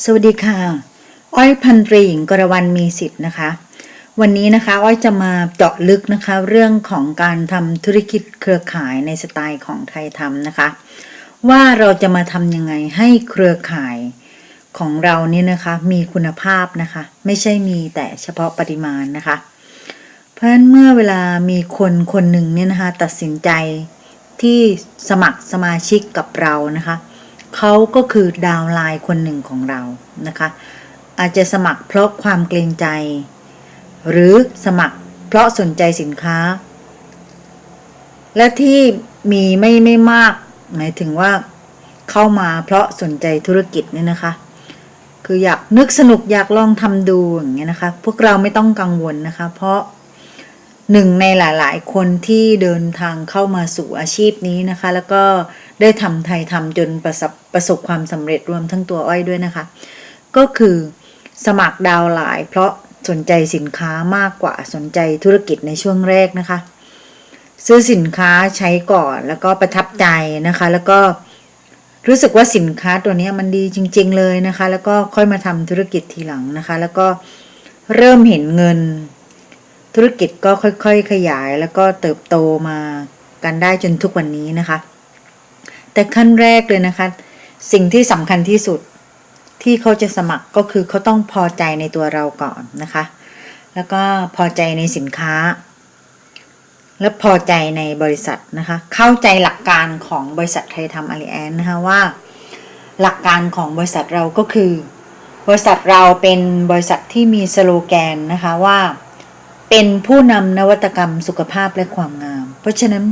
สวัสดีค่ะ อ้อยพันตรีหญิงกรวันมีสิทธิ์นะคะ วันนี้นะคะอ้อยจะมาเจาะลึกนะคะ เรื่องของการทำธุรกิจเครือข่ายในสไตล์ของไทยทำนะคะ ว่าเราจะมาทำยังไงให้เครือข่ายของเราเนี่ยนะคะมีคุณภาพนะคะ ไม่ใช่มีแต่เฉพาะปริมาณนะคะ เพราะฉะนั้นเมื่อเวลามีคนคนหนึ่งเนี่ยนะคะ ตัดสินใจที่สมัครสมาชิกกับเรานะคะเเขาก็คือดาวไลน์คนหนึ่งของเรานะคะ อาจจะสมัครเพราะความเกรงใจ หรือสมัครเพราะสนใจสินค้า และที่มีไม่ไม่มาก หมายถึงว่าเข้ามาเพราะสนใจธุรกิจเนี่ยนะคะ คืออยากนึกสนุกอยากลองทำดูอย่างเงี้ยนะคะ พวกเราไม่ต้องกังวลนะคะ เพราะหนึ่งในหลาย ๆ คนที่เดินทางเข้ามาสู่อาชีพนี้นะคะ แล้วก็ ได้ทำไทยทำจนประสบประสบความสำเร็จรวมทั้งตัวอ้อยด้วยนะคะ ก็คือสมัครดาวน์ไลน์เพราะสนใจสินค้ามากกว่าสนใจธุรกิจในช่วงแรกนะคะ ซื้อสินค้าใช้ก่อนแล้วก็ประทับใจนะคะ แล้วก็รู้สึกว่าสินค้าตัวนี้มันดีจริง ๆ เลยนะคะ แล้วก็ค่อยมาทำธุรกิจทีหลังนะคะ แล้วก็เริ่มเห็นเงิน ธุรกิจก็ค่อย ๆ ขยาย แล้วก็เติบโตมากันได้จนทุกวันนี้นะคะ แต่ขั้นแรกเลยนะคะ สิ่งที่สำคัญที่สุดที่เขาจะสมัครก็คือเขาต้องพอใจในตัวเราก่อนนะคะ แล้วก็พอใจในสินค้า และพอใจในบริษัทนะคะ เข้าใจหลักการของบริษัทไทยทำอาลีแอนนะคะว่า หลักการของบริษัทเราก็คือ บริษัทเราเป็นบริษัทที่มีสโลแกนนะคะว่า เป็นผู้นำนวัตกรรมสุขภาพและความงาม เพราะฉะนั้น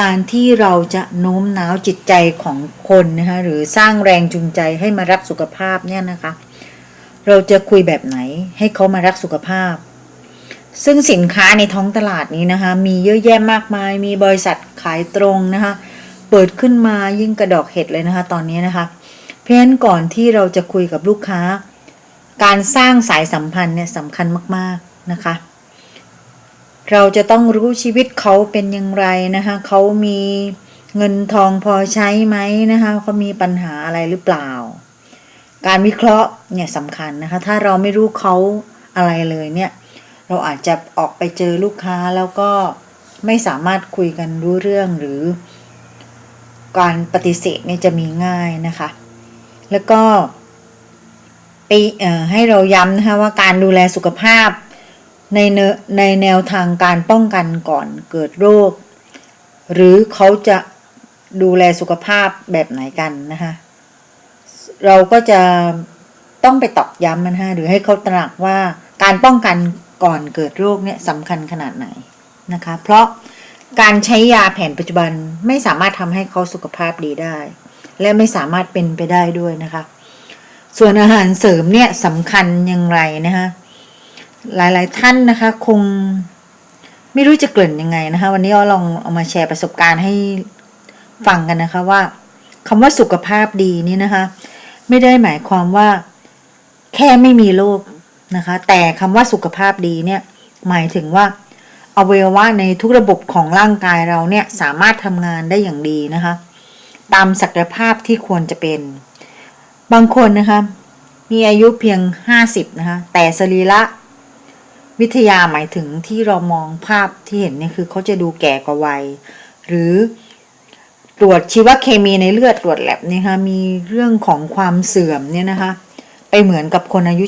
การที่เราจะโน้มน้าวจิตใจของคนนะคะหรือสร้างแรงจูงใจให้มารักสุขภาพเนี่ยนะคะ เราจะคุยแบบไหนให้เขามารักสุขภาพ ซึ่งสินค้าในท้องตลาดนี้นะคะ มีเยอะแยะมากมาย มีบริษัทขายตรงนะคะ เปิดขึ้นมายิ่งกระดอกเห็ดเลยนะคะ ตอนนี้นะคะ เพราะฉะนั้นก่อนที่เราจะคุยกับลูกค้า การสร้างสายสัมพันธ์เนี่ยสำคัญมาก ๆนะคะ เราจะต้องรู้ชีวิตเขาเป็นอย่างไรนะคะเขามีเงินทองพอใช้ไหมนะคะเขามีปัญหาอะไรหรือเปล่า การวิเคราะห์เนี่ยสำคัญนะคะ ถ้าเราไม่รู้เขาอะไรเลยเนี่ย เราอาจจะออกไปเจอลูกค้าแล้วก็ไม่สามารถคุยกันรู้เรื่องหรือ การปฏิเสธเนี่ยจะมีง่ายนะคะ แล้วก็ไปให้เราย้ำนะคะว่าการดูแลสุขภาพ ในเนในแนวทางการป้องกันก่อนเกิดโรค หรือเขาจะดูแลสุขภาพแบบไหนกันนะคะเราก็จะต้องไปตอกย้ำมันฮะหรือให้เขาตระหนักว่าการป้องกันก่อนเกิดโรคเนี่ยสำคัญขนาดไหนนะคะ เพราะการใช้ยาแผนปัจจุบันไม่สามารถทำให้เขาสุขภาพดีได้ และไม่สามารถเป็นไปได้ด้วยนะคะ ส่วนอาหารเสริมเนี่ยสำคัญอย่างไรนะคะ หลายๆท่านนะคะ คงไม่รู้จะเกริ่นยังไงนะคะ วันนี้เราลองเอามาแชร์ประสบการณ์ให้ฟังกันนะคะว่าคำว่าสุขภาพดีนี่นะคะ ไม่ได้หมายความว่าแค่ไม่มีโรคนะคะ แต่คำว่าสุขภาพดีเนี่ย หมายถึงว่าอวัยวะในทุกระบบของร่างกายเราเนี่ยสามารถทำงานได้อย่างดีนะคะ ตามศักยภาพที่ควรจะเป็น บางคนนะคะ มีอายุเพียง 50 นะคะ แต่สรีระ วิทยาหมายถึงที่เรามองภาพที่เห็นเนี่ยคือเขาจะดูแก่กว่าวัย หรือตรวจชีวเคมีในเลือดตรวจแลบเนี่ยค่ะมีเรื่องของความเสื่อมเนี่ยนะคะ ไปเหมือนกับคนอายุ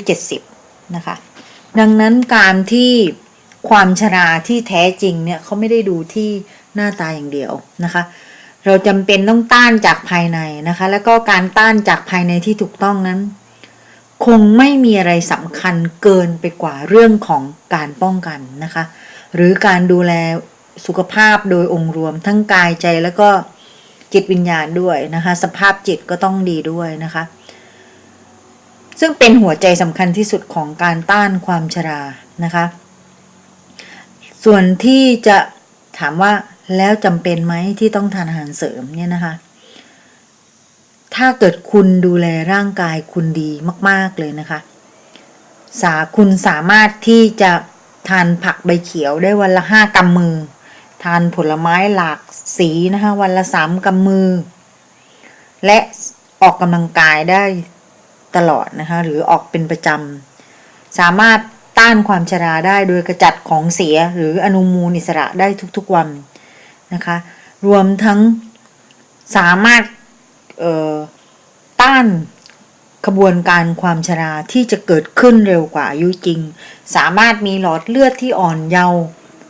70 นะคะ ดังนั้นการที่ความชราที่แท้จริงเนี่ยเขาไม่ได้ดูที่หน้าตาอย่างเดียวนะคะ เราจำเป็นต้องต้านจากภายในนะคะ แล้วก็การต้านจากภายในที่ถูกต้องนั้น คงไม่มีอะไรสำคัญเกินไปกว่าเรื่องของการป้องกันนะคะ หรือการดูแลสุขภาพโดยองค์รวมทั้งกายใจแล้วก็จิตวิญญาณด้วยนะคะ สภาพจิตก็ต้องดีด้วยนะคะ ซึ่งเป็นหัวใจสำคัญที่สุดของการต้านความชรานะคะ ส่วนที่จะถามว่าแล้วจำเป็นไหมที่ต้องทานอาหารเสริมเนี่ยนะคะ ถ้าเกิดคุณดูแลร่างกายคุณดีมาก ๆ เลยนะคะ สาคุณสามารถที่จะทานผักใบเขียวได้วันละห้ากำมือ ทานผลไม้หลากสีนะคะ วันละสามกำมือ และออกกำลังกายได้ตลอดนะคะ หรือออกเป็นประจำ สามารถต้านความชราได้โดยกระจัดของเสียหรืออนุมูลอิสระได้ทุกๆวันนะคะ รวมทั้งสามารถ ต้านขบวนการความชราที่จะเกิดขึ้นเร็วกว่าอายุจริง สามารถมีหลอดเลือดที่อ่อนเยาว์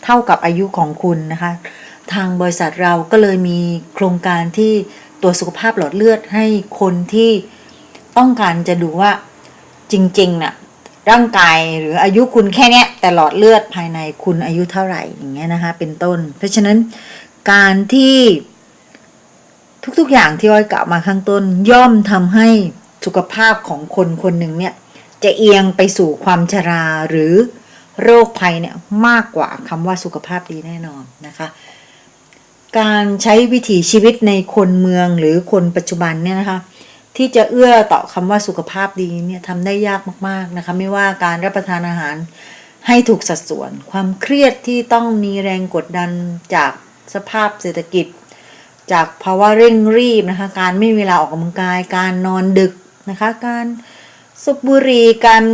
เท่ากับอายุของคุณนะคะ ทางบริษัทเราก็เลยมีโครงการที่ตรวจสุขภาพหลอดเลือดให้คนที่ต้องการจะดูว่าจริงๆน่ะร่างกายหรืออายุคุณแค่เนี้ยแต่หลอดเลือดภายในคุณอายุเท่าไหร่อย่างเงี้ยนะคะเป็นต้น เพราะฉะนั้นการที่ ทุกๆอย่างที่อ้อยกล่าวมาข้างต้น ย่อมทำให้สุขภาพของคนคนหนึ่งเนี่ย จะเอียงไปสู่ความชราหรือโรคภัยเนี่ยมากกว่าคำว่าสุขภาพดีแน่นอนนะคะ การใช้วิถีชีวิตในคนเมืองหรือคนปัจจุบันเนี่ยนะคะที่จะเอื้อต่อคำว่าสุขภาพดีเนี่ยทำได้ยากมากๆนะคะไม่ว่าการรับประทานอาหารให้ถูกสัดส่วน ความเครียดที่ต้องมีแรงกดดันจากสภาพเศรษฐกิจ จากภาวะเร่งรีบนะคะ การไม่มีเวลาออกกำลังกาย การนอนดึกนะคะ การสูบบุหรีการ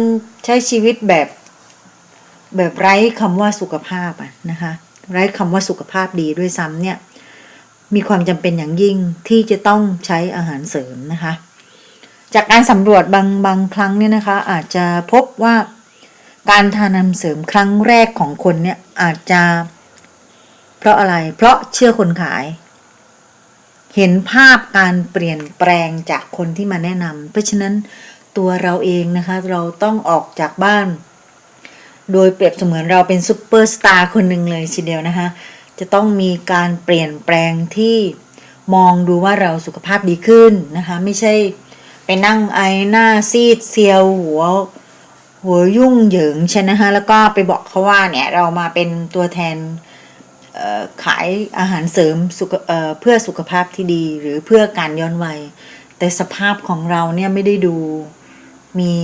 ใช้ชีวิตแบบแบบไร้คำว่าสุขภาพอะนะคะ ไร้คำว่าสุขภาพดีด้วยซ้ำเนี่ย มีความจำเป็นอย่างยิ่งที่จะต้องใช้อาหารเสริมนะคะ จากการสำรวจบางบางครั้งเนี่ยนะคะ อาจจะพบว่าการทานอาหารเสริมครั้งแรกของคนเนี่ยอาจจะ เพราะอะไร เพราะเชื่อคนขาย เห็นภาพการเปลี่ยนแปลงจากคนที่มาแนะนำเพราะฉะนั้นตัวเราเองนะคะ เราต้องออกจากบ้าน โดยเปรียบเสมือนเราเป็นซูเปอร์สตาร์คนหนึ่งเลยทีเดียวนะคะ จะต้องมีการเปลี่ยนแปลงที่มองดูว่าเราสุขภาพดีขึ้นนะคะ ไม่ใช่ไปนั่งไอหน้าซีดเซียวหัวหัวยุ่งเหยิงใช่นะคะแล้วก็ไปบอกเขาว่าเนี่ยเรามาเป็นตัวแทน ขายอาหารเสริมสเเพื่อสุขภาพที่ดีหรือเพื่อการย้อนวัย แต่สภาพของเราเนี่ยไม่ได้ดูมี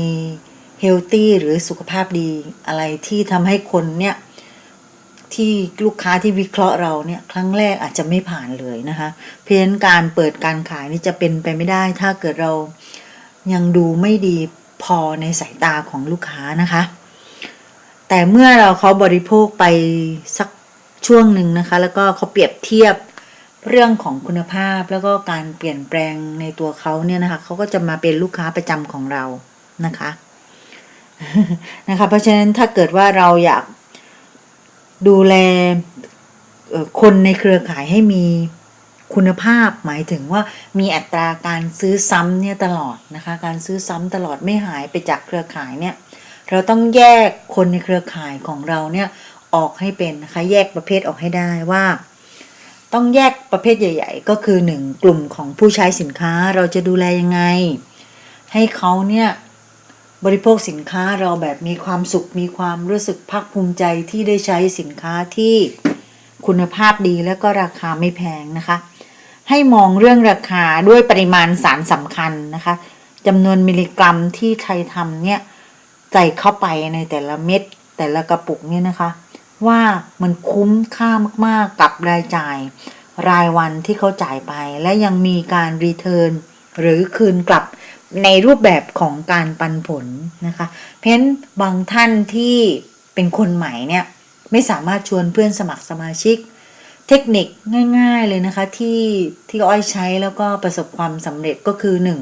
เฮลตี้หรือสุขภาพดีอะไรที่ทำให้คนเนี่ยที่ลูกค้าที่วิเคราะห์เราเนี่ยครั้งแรกอาจจะไม่ผ่านเลยนะคะเพราะฉะนั้นการเปิดการขายนี่จะเป็นไปไม่ได้ ถ้าเกิดเรายังดูไม่ดีพอในสายตาของลูกค้านะคะ แต่เมื่อเราเขาบริโภคไปสัก ช่วงหนึ่งนะคะ แล้วก็เขาเปรียบเทียบเรื่องของคุณภาพแล้วก็การเปลี่ยนแปลงในตัวเขาเนี่ยนะคะเขาก็จะมาเป็นลูกค้าประจำของเรานะคะนะคะ เพราะฉะนั้นถ้าเกิดว่าเราอยากดูแลคนในเครือข่ายให้มีคุณภาพหมายถึงว่ามีอัตราการซื้อซ้ำเนี่ยตลอดนะคะ การซื้อซ้ำตลอดไม่หายไปจากเครือข่ายเนี่ย เราต้องแยกคนในเครือข่ายของเราเนี่ย ออกให้เป็นนะคะ แยกประเภทออกให้ได้ว่า ต้องแยกประเภทใหญ่ ๆ ก็คือหนึ่งกลุ่มของผู้ใช้สินค้าเราจะดูแลยังไง ให้เขาเนี่ยบริโภคสินค้าเราแบบมีความสุขมีความรู้สึกภาคภูมิใจที่ได้ใช้สินค้าที่คุณภาพดีและก็ราคาไม่แพงนะคะ ให้มองเรื่องราคาด้วยปริมาณสารสำคัญนะคะจำนวนมิลลิกรัมที่ไทยทำเนี่ยใส่เข้าไปในแต่ละเม็ดแต่ละกระปุกเนี่ยนะคะ ว่ามันคุ้มค่ามากๆกับรายจ่าย รายวันที่เขาจ่ายไป และยังมีการรีเทิร์นหรือคืนกลับในรูปแบบของการปันผลนะคะ เพราะฉะนั้นบางท่านที่เป็นคนใหม่เนี่ยไม่สามารถชวนเพื่อนสมัครสมาชิก เทคนิคง่าย ๆเลยนะคะที่ที่อ้อยใช้แล้วก็ประสบความสำเร็จก็คือหนึ่ง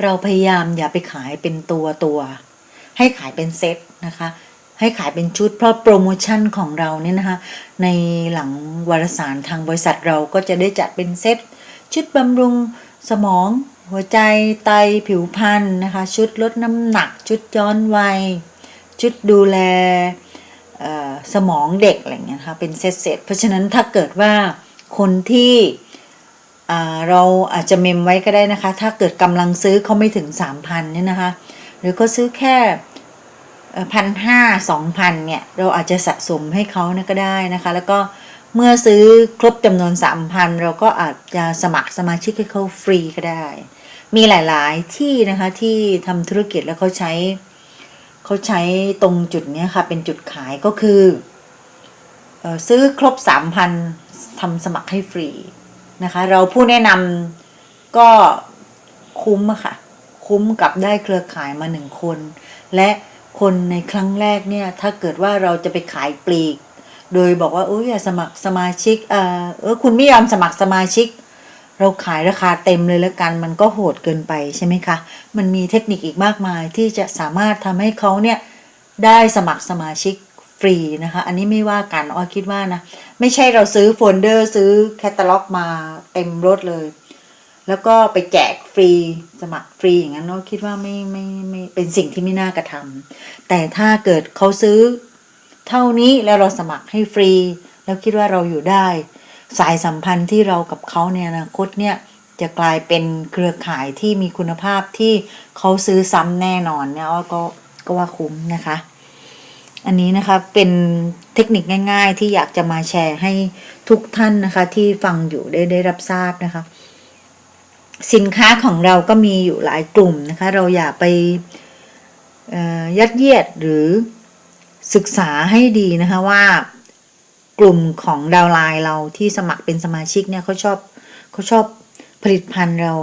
เราพยายามอย่าไปขายเป็นตัวตัวๆให้ขายเป็นเซตนะคะ ให้ขายเป็นชุดเพราะโปรโมชั่นของเราเนี่ยนะคะ ในหลังวารสารทางบริษัทเราก็จะได้จัดเป็นเซตชุดบำรุงสมอง หัวใจไตผิวพรรณนะคะ ชุดลดน้ำหนัก ชุดย้อนวัย ชุดดูแลสมองเด็กอะไรเงี้ยนะคะเป็นเซตเซตเพราะฉะนั้นถ้าเกิดว่าคนที่เราอาจจะเมมไว้ก็ได้นะคะ ถ้าเกิดกำลังซื้อเขาไม่ถึง 3,000เนี่ยนะคะ หรือก็ซื้อแค่ พันห้าสองพันเนี่ย เราอาจจะสะสมให้เขาเนี่ยก็ได้นะคะ แล้วก็เมื่อซื้อครบจำนวน3,000เราก็อาจจะสมัครสมาชิกให้เขาฟรีก็ได้ มีหลายๆที่นะคะที่ทำธุรกิจแล้วเขาใช้เขาใช้ตรงจุดเนี้ยค่ะ เป็นจุดขายก็คือซื้อครบ3,000ทำสมัครให้ฟรีนะคะ เราผู้แนะนำก็คุ้มอะค่ะคคุ้มกับได้เครือข่ายมาหนึ่งคน และ คนในครั้งแรกเนี่ยถ้าเกิดว่าเราจะไปขายปลีก โดยบอกว่าเอออย่าสมัครสมาชิกเออเออคุณไม่ยอมสมัครสมาชิก เราขายราคาเต็มเลยแล้วกันมันก็โหดเกินไปใช่ไหมคะมันมีเทคนิคอีกมากมายที่จะสามารถทำให้เขาเนี่ยได้สมัครสมาชิกฟรีนะคะอันนี้ไม่ว่ากันอ้อคิดว่านะไม่ใช่เราซื้อโฟลเดอร์ซื้อแคตตาล็อกมาเต็มรถเลย แล้วก็ไปแจกฟรีสมัครฟรีอย่างนั้นอ้อคิดว่าไม่ไม่ไม่เป็นสิ่งที่ไม่น่ากระทำแต่ถ้าเกิดเขาซื้อ เท่านี้แล้วเราสมัครให้ฟรี แล้วคิดว่าเราอยู่ได้ สายสัมพันธ์ที่เรากับเขาในอนาคตเนี่ยจะกลายเป็นเครือข่ายที่มีคุณภาพที่เขาซื้อซ้ำแน่นอนเนี่ยก็ก็ว่าคุ้มนะคะ อันนี้นะคะเป็นเทคนิคง่าย ๆ ที่อยากจะมาแชร์ให้ทุกท่านนะคะ ที่ฟังอยู่ได้ได้รับทราบนะคะ สินค้าของเราก็มีอยู่หลายกลุ่มนะคะ เราอย่าไปยัดเยียดหรือศึกษาให้ดีนะคะว่ากลุ่มของดาวไลน์เราที่สมัครเป็นสมาชิกเนี่ยเขาชอบเขาชอบผลิตภัณฑ์เรา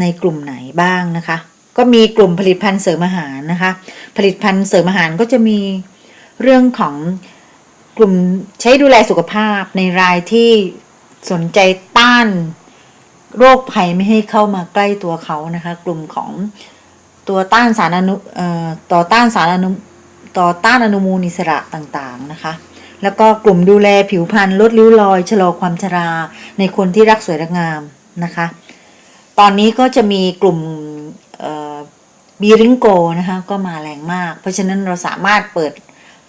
ในกลุ่มไหนบ้างนะคะ ก็มีกลุ่มผลิตภัณฑ์เสริมอาหารนะคะ ผลิตภัณฑ์เสริมอาหารก็จะมีเรื่องของกลุ่มใช้ดูแลสุขภาพในรายที่สนใจต้าน โรคภัยไม่ให้เข้ามาใกล้ตัวเขานะคะ กลุ่มของตัวต้านสารอนุต่อต้านสารอนุต่อต้านอนุมูลอิสระต่างๆนะคะ แล้วก็กลุ่มดูแลผิวพรรณลดริ้วรอยชะลอความชราในคนที่รักสวยรักงามนะคะ ตอนนี้ก็จะมีกลุ่มบีริงโกนะคะก็มาแรงมาก เพราะฉะนั้นเราสามารถเปิด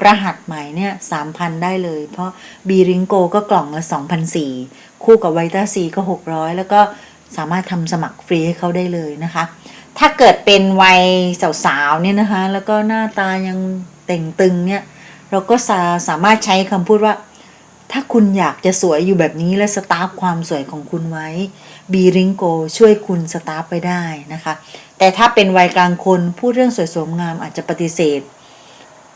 รหัสใหม่เนี่ยสามพันได้เลย เพราะบีริงโกก็กล่องละสองพันสี่คู่กับไวต้าซีก็หกร้อยแล้วก็สามารถทำสมัครฟรีให้เขาได้เลยนะคะ ถ้าเกิดเป็นวัยสาวๆเนี่ยนะคะ แล้วก็หน้าตายังเต่งตึงเนี่ย เราก็สาสามารถใช้คำพูดว่า ถ้าคุณอยากจะสวยอยู่แบบนี้และสตาร์ฟความสวยของคุณไว้บีริงโกช่วยคุณสตาร์ฟไปได้นะคะ แต่ถ้าเป็นวัยกลางคนพูดเรื่องสวยสวยงามอาจจะปฏิเสธ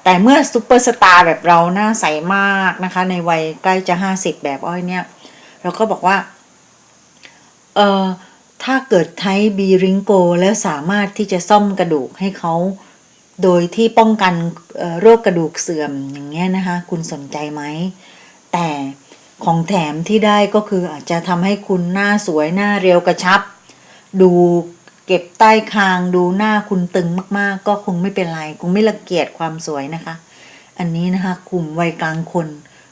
แต่เมื่อซูเปอร์สตาร์แบบเราหน้าใสมากนะคะ ในวัยใกล้จะห้าสิบแบบอ้อยเนี่ย เราก็บอกว่า เออถ้าเกิดใช้บีริงโกแล้วสามารถที่จะซ่อมกระดูกให้เขา โดยที่ป้องกันโรคกระดูกเสื่อมอย่างเงี้ยนะคะ คุณสนใจไหม แต่ของแถมที่ได้ก็คืออาจจะทำให้คุณหน้าสวยหน้าเรียวกระชับ ดู เก็บใต้คางดูหน้าคุณตึงมากๆ ก็คงไม่เป็นไรคงไม่ละเกียจความสวยนะคะ อันนี้นะคะกลุ่มวัยกลางคน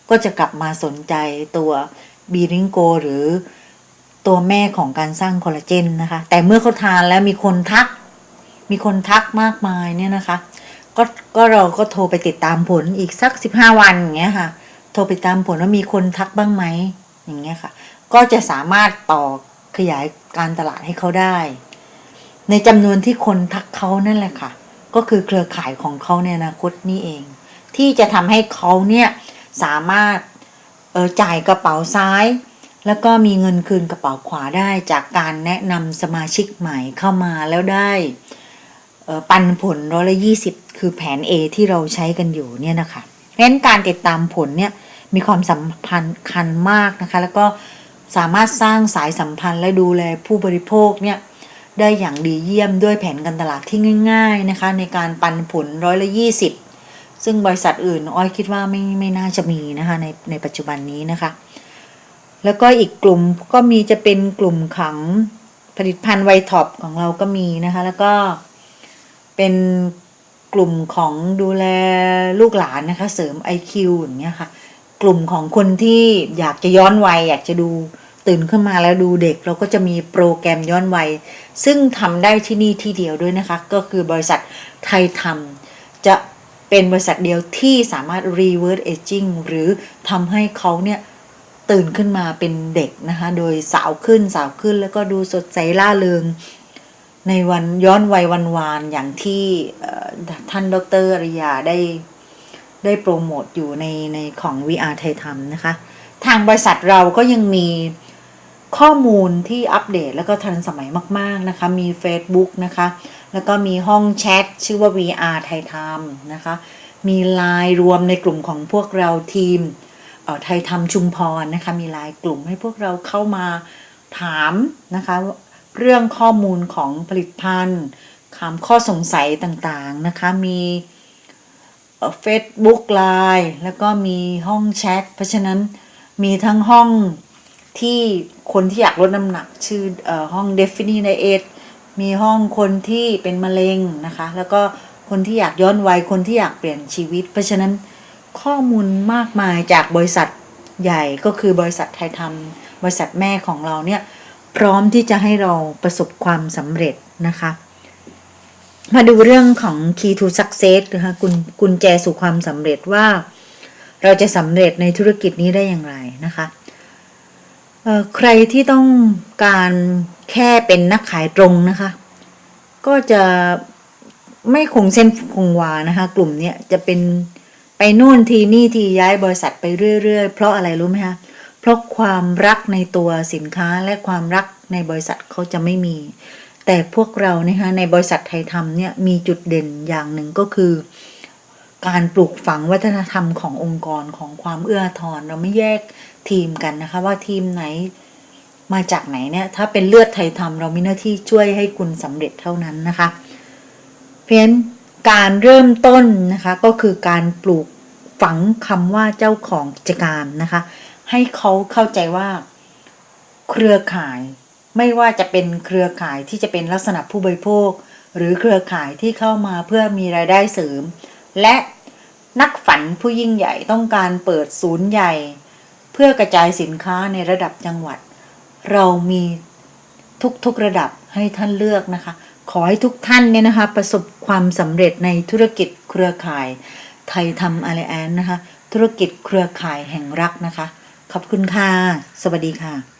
ก็จะกลับมาสนใจตัวบีริงโกหรือตัวแม่ของการสร้างคอลลาเจนนะคะ แต่เมื่อเขาทานแล้วมีคนทัก มีคนทักมากมายเนี่ยนะคะ ก็ก็เราก็โทรไปติดตามผลอีกสักสิบห้าวันอย่างเงี้ยค่ะ โทรไปตามผลว่ามีคนทักบ้างไหมอย่างเงี้ยค่ะ ก็จะสามารถต่อขยายการตลาดให้เขาได้ ในจำนวนที่คนทักเขานั่นแหละค่ะ ก็คือเครือข่ายของเขาในอนาคตนี่เอง ที่จะทำให้เขาเนี่ยสามารถเออจ่ายกระเป๋าซ้าย แล้วก็มีเงินคืนกระเป๋าขวาได้จากการแนะนำสมาชิกใหม่เข้ามาแล้วได้เออปันผลร้อยละยี่สิบคือแผน A ที่เราใช้กันอยู่เนี่ยนะคะเพราะฉะนั้นการติดตามผลเนี่ยมีความสำคัญคัญมากนะคะ แล้วก็สามารถสร้างสายสัมพันธ์และดูแลผู้บริโภคเนี่ย ได้อย่างดีเยี่ยมด้วยแผนการตลาดที่ง่าย ๆนะคะ ในการปันผลร้อยละยี่สิบซึ่งบริษัทอื่นอ้อยคิดว่าไม่ไม่น่าจะมีนะคะในในปัจจุบันนี้นะคะ แล้วก็อีกกลุ่มก็มีจะเป็นกลุ่มของผลิตภัณฑ์ไวท็อปของเราก็มีนะคะ แล้วก็เป็นกลุ่มของดูแลลูกหลานนะคะ เสริม IQ อย่างเงี้ยค่ะ กลุ่มของคนที่อยากจะย้อนวัยอยากจะดู ตื่นขึ้นมาแล้วดูเด็กเราก็จะมีโปรแกรมย้อนวัย ซึ่งทำได้ที่นี่ที่เดียวด้วยนะคะ ก็คือบริษัทไทยทำจะเป็นบริษัทเดียวที่สามารถ reverse aging หรือทำให้เขาเนี่ยตื่นขึ้นมาเป็นเด็กนะคะ โดยสาวขึ้นสาวขึ้นแล้วก็ดูสดใสล่าเริง ในวันย้อนวัยวันวานอย่างที่ท่านดรอริยาได้ได้โปรโมทอยู่ในในของ VR ไทยทำนะคะ ทางบริษัทเราก็ยังมี ข้อมูลที่อัปเดตแล้วก็ทันสมัยมาก ๆ นะคะ มี Facebook นะคะ แล้วก็มีห้องแชทชื่อว่า VR ไทยทำนะคะ มีไลน์รวมในกลุ่มของพวกเราทีมเอ่อไทยทำชุมพรนะคะ มีไลน์กลุ่มให้พวกเราเข้ามาถามนะคะ เรื่องข้อมูลของผลิตภัณฑ์คำข้อสงสัยต่างๆนะคะ มีเฟซบุ๊กไลน์แล้วก็มีห้องแชทเพราะฉะนั้นมีทั้งห้อง ที่คนที่อยากลดน้ำหนักชื่ออห้อง d e f i n i t i o n มีห้องคนที่เป็นมะเร็งนะคะ แล้วก็คนที่อยากย้อนวัยคนที่อยากเปลี่ยนชีวิต เพราะฉะนั้นข้อมูลมากมายจากบริษัทใหญ่ก็คือบริษัทไทยทำบริษัทแม่ของเราเนี่ยพร้อมที่จะให้เราประสบความสำเร็จนะคะ มาดูเรื่องของ key to success นะคะกุญกุญแจสู่ความสำเร็จว่า เราจะสำเร็จในธุรกิจนี้ได้อย่างไรนะคะ ใครที่ต้องการแค่เป็นนักขายตรงนะคะ ก็จะไม่คงเส้นคงวานะคะ กลุ่มเนี้ยจะเป็นไปนู่นทีนี่ทีย้ายบริษัทไปเรื่อยๆ เพราะอะไรรู้ไหมคะเพราะความรักในตัวสินค้าและความรักในบริษัทเขาจะไม่มี แต่พวกเรานะคะในบริษัทไทยทำเนี่ยมีจุดเด่นอย่างหนึ่งก็คือ การปลูกฝังวัฒนธรรมขององค์กรของความเอื้อทอนเราไม่แยกทีมกันนะคะ ว่าทีมไหนมาจากไหนเนี่ย ถ้าเป็นเลือดไทยทำเรามีหน้าที่ช่วยให้คุณสำเร็จเท่านั้นนะคะ เพราะฉะนั้นการเริ่มต้นนะคะก็คือการปลูกฝังคำว่าเจ้าของกิจการนะคะ ให้เขาเข้าใจว่าเครือข่ายไม่ว่าจะเป็นเครือข่ายที่จะเป็นลักษณะผู้บริโภค หรือเครือข่ายที่เข้ามาเพื่อมีรายได้เสริม และนักฝันผู้ยิ่งใหญ่ต้องการเปิดศูนย์ใหญ่ เพื่อกระจายสินค้าในระดับจังหวัด เรามีทุกๆระดับให้ท่านเลือกนะคะ ขอให้ทุกท่านเนี่ยนะคะ ประสบความสำเร็จในธุรกิจเครือข่าย ไทยทำอะไรแอนนะคะ ธุรกิจเครือข่ายแห่งรักนะคะ ขอบคุณค่ะ สวัสดีค่ะ